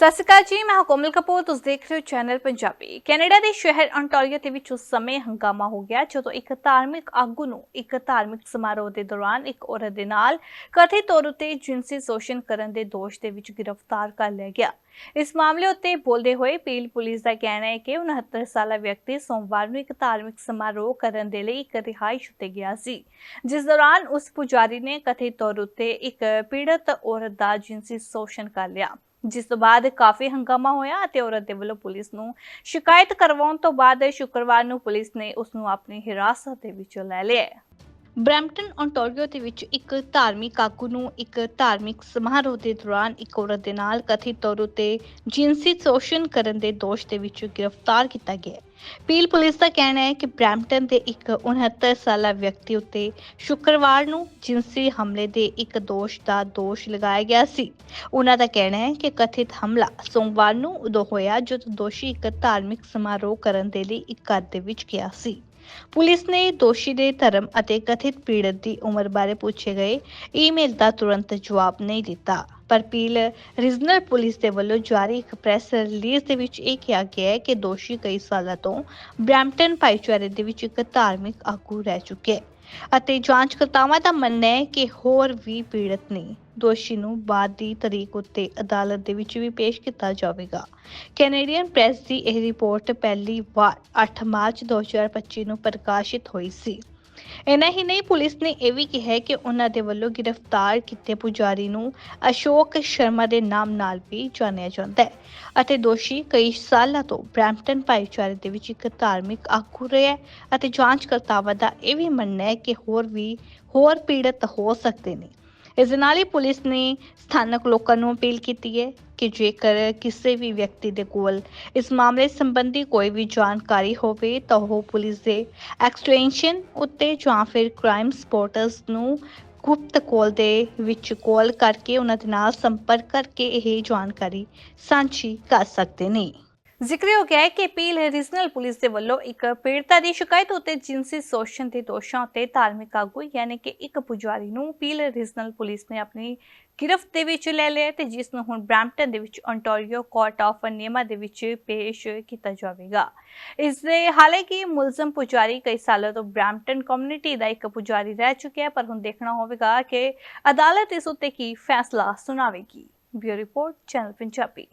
ਸਤਿ ਸ਼੍ਰੀ ਅਕਾਲ ਜੀ, ਮੈਂ ਹਾਂ ਕੋਮਲ ਕਪੂਰ, ਤੁਸੀਂ ਦੇਖ ਰਹੇ ਹੋ ਚੈਨਲ ਪੰਜਾਬੀ। ਕੈਨੇਡਾ ਦੇ ਸ਼ਹਿਰ ਅੰਟਾਰੀਓ ਦੇ ਵਿੱਚ ਉਸ ਸਮੇਂ ਹੰਗਾਮਾ ਹੋ ਗਿਆ, ਜਦੋਂ ਇੱਕ ਧਾਰਮਿਕ ਆਗੂ ਨੂੰ ਇੱਕ ਧਾਰਮਿਕ ਸਮਾਰੋਹ ਦੇ ਦੌਰਾਨ ਇੱਕ ਔਰਤ ਦੇ ਨਾਲ ਕਥਿਤ ਤੌਰ ਉਤੇ ਜਿਨਸੀ ਸ਼ੋਸ਼ਣ ਕਰਨ ਦੇ ਦੋਸ਼ ਦੇ ਵਿੱਚ ਗ੍ਰਿਫਤਾਰ ਕਰ ਲਿਆ ਗਿਆ। ਇਸ ਮਾਮਲੇ ਉੱਤੇ ਬੋਲਦੇ ਹੋਏ ਪੀਲ ਪੁਲਿਸ ਦਾ ਕਹਿਣਾ ਹੈ ਕਿ 69 ਸਾਲਾ ਵਿਅਕਤੀ ਸੋਮਵਾਰ ਨੂੰ ਇੱਕ ਧਾਰਮਿਕ ਸਮਾਰੋਹ ਕਰਨ ਦੇ ਲਈ ਇੱਕ ਰਿਹਾਇਸ਼ ਉੱਤੇ ਗਿਆ ਸੀ। ਜਿਸ ਦੌਰਾਨ ਉਸ ਪੁਜਾਰੀ ਨੇ ਕਥਿਤ ਤੌਰ ਉਤੇ ਇੱਕ ਪੀੜਤ ਔਰਤ ਦਾ ਜਿਨਸੀ ਸ਼ੋਸ਼ਣ ਕਰ ਲਿਆ। ਜਿਸ ਤੋਂ ਬਾਅਦ ਕਾਫੀ ਹੰਗਾਮਾ ਹੋਇਆ ਅਤੇ ਔਰਤ ਦੇ ਵੱਲੋਂ ਪੁਲਿਸ ਨੂੰ ਸ਼ਿਕਾਇਤ ਕਰਵਾਉਣ ਤੋਂ ਬਾਅਦ ਸ਼ੁੱਕਰਵਾਰ ਨੂੰ ਪੁਲਿਸ ਨੇ ਉਸ ਨੂੰ ਆਪਣੀ ਹਿਰਾਸਤ ਦੇ ਵਿੱਚ ਲੈ ਲਿਆ ਬਰੈਂਪਟਨ ontario ਦੇ ਵਿੱਚ ਇੱਕ ਧਾਰਮਿਕ ਆਗੂ ਨੂੰ ਇੱਕ ਧਾਰਮਿਕ ਸਮਾਰੋਹ ਦੇ ਦੌਰਾਨ ਇੱਕ ਔਰਤ ਦੇ ਨਾਲ ਕਥਿਤ ਤੌਰ ਉਤੇ ਜਿਨਸੀ ਸ਼ੋਸ਼ਣ ਕਰਨ ਦੇ ਦੋਸ਼ ਦੇ ਵਿੱਚ ਗ੍ਰਿਫਤਾਰ ਕੀਤਾ ਗਿਆ ਹੈ। ਪੀਲ ਪੁਲਿਸ ਦਾ ਕਹਿਣਾ ਹੈ ਕਿ ਬਰੈਂਪਟਨ ਦੇ ਇੱਕ 69 ਸਾਲਾ ਵਿਅਕਤੀ ਉੱਤੇ ਸ਼ੁੱਕਰਵਾਰ ਨੂੰ ਜਿਨਸੀ ਹਮਲੇ ਦੇ ਇੱਕ ਦੋਸ਼ ਦਾ ਦੋਸ਼ ਲਗਾਇਆ ਗਿਆ ਸੀ ਉਹਨਾਂ ਦਾ ਕਹਿਣਾ ਹੈ ਕਿ ਕਥਿਤ ਹਮਲਾ ਸੋਮਵਾਰ ਨੂੰ ਉਦੋਂ ਹੋਇਆ ਜਦੋਂ ਦੋਸ਼ੀ ਇੱਕ ਧਾਰਮਿਕ ਸਮਾਰੋਹ ਕਰਨ ਦੇ ਲਈ ਇੱਕ ਘਰ ਦੇ ਵਿੱਚ ਗਿਆ ਸੀ ਪੁਲਿਸ ਨੇ ਦੋਸ਼ੀ ਦੇ ਧਰਮ ਅਤੇ ਕਥਿਤ ਪੀੜਤ ਦੀ ਉਮਰ ਬਾਰੇ ਪੁੱਛੇ ਗਏ। ਈਮੇਲ ਦਾ ਤੁਰੰਤ ਜਵਾਬ ਨਹੀਂ ਦਿੱਤਾ। ਪਰ ਪੀਲ ਰੀਜਨਲ ਪੁਲਿਸ ਦੇ ਵੱਲੋਂ ਜਾਰੀ ਇੱਕ ਪ੍ਰੈਸ ਰਿਲੀਜ਼ ਦੇ ਵਿੱਚ ਇਹ ਕਿਹਾ ਗਿਆ ਹੈ ਕਿ ਦੋਸ਼ੀ ਕਈ ਸਾਲਾਂ ਤੋਂ ਬ੍ਰੈਂਪਟਨ ਭਾਈਚਾਰੇ ਦੇ ਵਿੱਚ ਇੱਕ ਧਾਰਮਿਕ ਆਗੂ ਰਹਿ ਚੁੱਕੇ। ਅਤੇ ਜਾਂਚਕਰਤਾਵਾਂ ਦਾ ਮੰਨਣਾ ਹੈ ਕਿ ਹੋਰ ਵੀ ਪੀੜਤ ਨੇ। ਦੋਸ਼ੀ ਨੂੰ ਬਾਅਦ ਦੀ ਤਰੀਕ ਉੱਤੇ ਅਦਾਲਤ ਦੇ ਵਿੱਚ ਵੀ ਪੇਸ਼ ਕੀਤਾ ਜਾਵੇਗਾ। ਕੈਨੇਡੀਅਨ ਪ੍ਰੈਸ ਦੀ ਇਹ ਰਿਪੋਰਟ ਪਹਿਲੀ ਵਾਰ 8 ਮਾਰਚ 2025 ਨੂੰ ਪ੍ਰਕਾਸ਼ਿਤ ਹੋਈ ਸੀ। ਇਨਾ ਹੀ ਨਹੀਂ, ਪੁਲਿਸ ਨੇ ਇਹ ਵੀ ਕਿਹਾ ਕਿ ਉਹਨਾਂ ਦੇ ਵੱਲੋਂ ਗ੍ਰਿਫਤਾਰ ਕੀਤੇ ਪੁਜਾਰੀ ਨੂੰ ਅਸ਼ੋਕ ਸ਼ਰਮਾ ਦੇ ਨਾਮ ਨਾਲ ਵੀ ਜਾਣਿਆ ਜਾਂਦਾ ਹੈ ਅਤੇ ਦੋਸ਼ੀ ਕਈ ਸਾਲਾਂ ਤੋਂ ਬ੍ਰੈਂਪਟਨ ਭਾਈਚਾਰੇ ਦੇ ਵਿੱਚ ਇੱਕ ਧਾਰਮਿਕ ਆਗੂ ਰਿਹਾ ਹੈ ਅਤੇ ਜਾਂਚਕਰਤਾਵਾਂ ਦਾ ਇਹ ਵੀ ਮੰਨਣਾ ਹੈ ਕਿ ਹੋਰ ਵੀ, ਹੋਰ ਪੀੜਤ ਹੋ ਸਕਦੇ ਨੇ। ਇਸ ਦੇ ਨਾਲ ਹੀ ਪੁਲਿਸ ਨੇ ਸਥਾਨਕ ਲੋਕਾਂ ਨੂੰ ਅਪੀਲ ਕੀਤੀ ਹੈ ਕਿ ਜੇਕਰ ਕਿਸੇ ਵੀ ਵਿਅਕਤੀ ਦੇ ਕੋਲ ਇਸ ਮਾਮਲੇ ਸੰਬੰਧੀ ਕੋਈ ਵੀ ਜਾਣਕਾਰੀ ਹੋਵੇ ਤਾਂ ਉਹ ਪੁਲਿਸ ਦੇ ਐਕਸਟੈਂਸ਼ਨ ਉੱਤੇ ਜਾਂ ਫਿਰ ਕ੍ਰਾਈਮ ਸਪੋਰਟਰਸ ਨੂੰ ਗੁਪਤ ਕੋਲ ਦੇ ਵਿੱਚ ਕਾਲ ਕਰਕੇ ਉਹਨਾਂ ਦੇ ਨਾਲ ਸੰਪਰਕ ਕਰਕੇ ਇਹ ਜਾਣਕਾਰੀ ਸਾਂਝੀ ਕਰ ਸਕਦੇ ਨੇ। ਜ਼ਿਕਰ ਹੋ ਗਿਆ ਹੈ ਕਿ ਪੀਲ ਰੀਜਨਲ ਪੁਲਿਸ ਦੇ ਵੱਲੋਂ ਇੱਕ ਪੀੜਤਾ ਦੀ ਸ਼ਿਕਾਇਤ ਉੱਤੇ ਜਿਨਸੀ ਸ਼ੋਸ਼ਣ ਦੇ ਦੋਸ਼ਾਂ ਉੱਤੇ ਧਾਰਮਿਕ ਆਗੂ ਯਾਨੀ ਕਿ ਇੱਕ ਪੁਜਾਰੀ ਨੂੰ ਪੀਲ ਰੀਜਨਲ ਪੁਲਿਸ ਨੇ ਆਪਣੀ ਗ੍ਰਿਫਤ ਦੇ ਵਿੱਚ ਲੈ ਲਿਆ ਤੇ ਜਿਸ ਨੂੰ ਹੁਣ ਬ੍ਰੈਂਪਟਨ ਦੇ ਵਿੱਚ ontario ਕੋਰਟ ਆਫ ਨਿਯਮਾਂ ਦੇ ਵਿੱਚ ਪੇਸ਼ ਕੀਤਾ ਜਾਵੇਗਾ। ਇਸ ਦੇ ਹਾਲਾਂਕਿ ਮੁਲਜ਼ਮ ਪੁਜਾਰੀ ਕਈ ਸਾਲਾਂ ਤੋਂ ਬ੍ਰੈਂਪਟਨ ਕਮਿਊਨਿਟੀ ਦਾ ਇੱਕ ਪੁਜਾਰੀ ਰਹਿ ਚੁੱਕਿਆ ਪਰ ਹੁਣ ਦੇਖਣਾ ਹੋਵੇਗਾ ਕਿ ਅਦਾਲਤ ਇਸ ਉੱਤੇ ਕੀ ਫੈਸਲਾ ਸੁਣਾਵੇਗੀ। Bureau report, channel Punjabi.